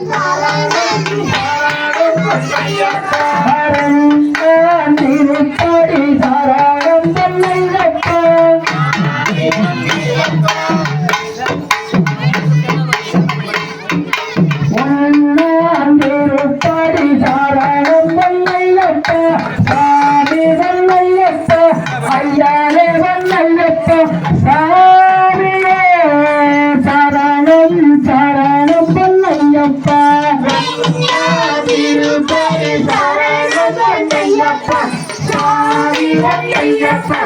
Hallelujah. Tirupati சரணப்பா சாமி ஐயப்பா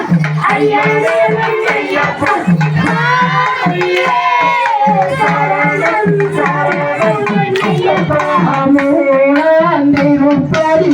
ஐயனே ஐயப்பா சரணம் சரணம் ஐயப்பா திருப்பதி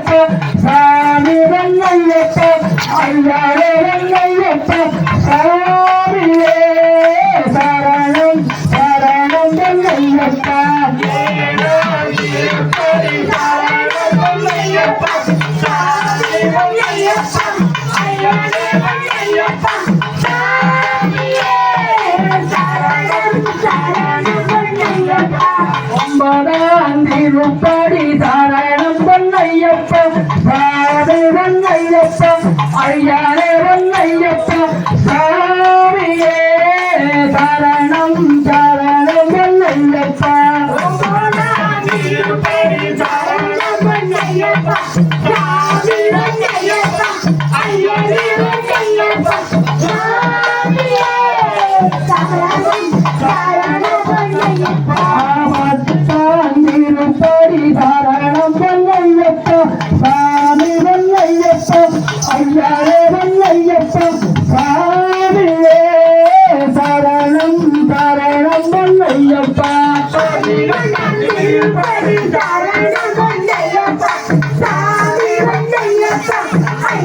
ஐயப்ப சாமி வல்லையப்ப ஐயாரே வல்லையப்ப ஐயாரே ஐயப்பா சாமியே சரணம் சரணம்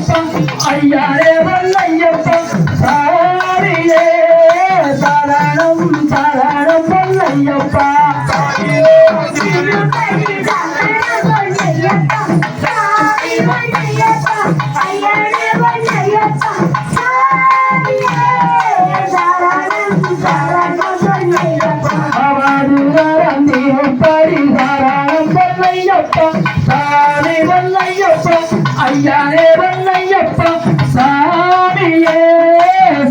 ஐயப்பன் ஐயாரே வல்லையப்பன் சாரியே சரணம் சரணம் வல்லையப்பா. பரிகாரம் வல்லையப்பா சாரி வல்லையப்பா. ஐயானே பொன்னையப்பா சாமியே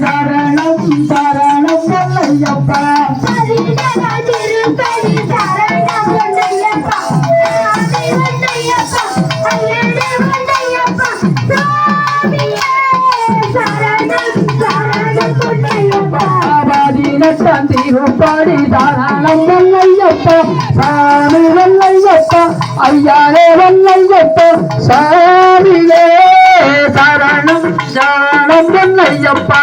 சரணம் சரணம் பொன்னையப்பா தந்திருப்பா கண்ணம் வெள்ளையப்பா சாமி வெள்ளையப்பா ஐயாரே வெள்ளையப்பா சாமியே சரணம் சரணம் வெள்ளையப்பா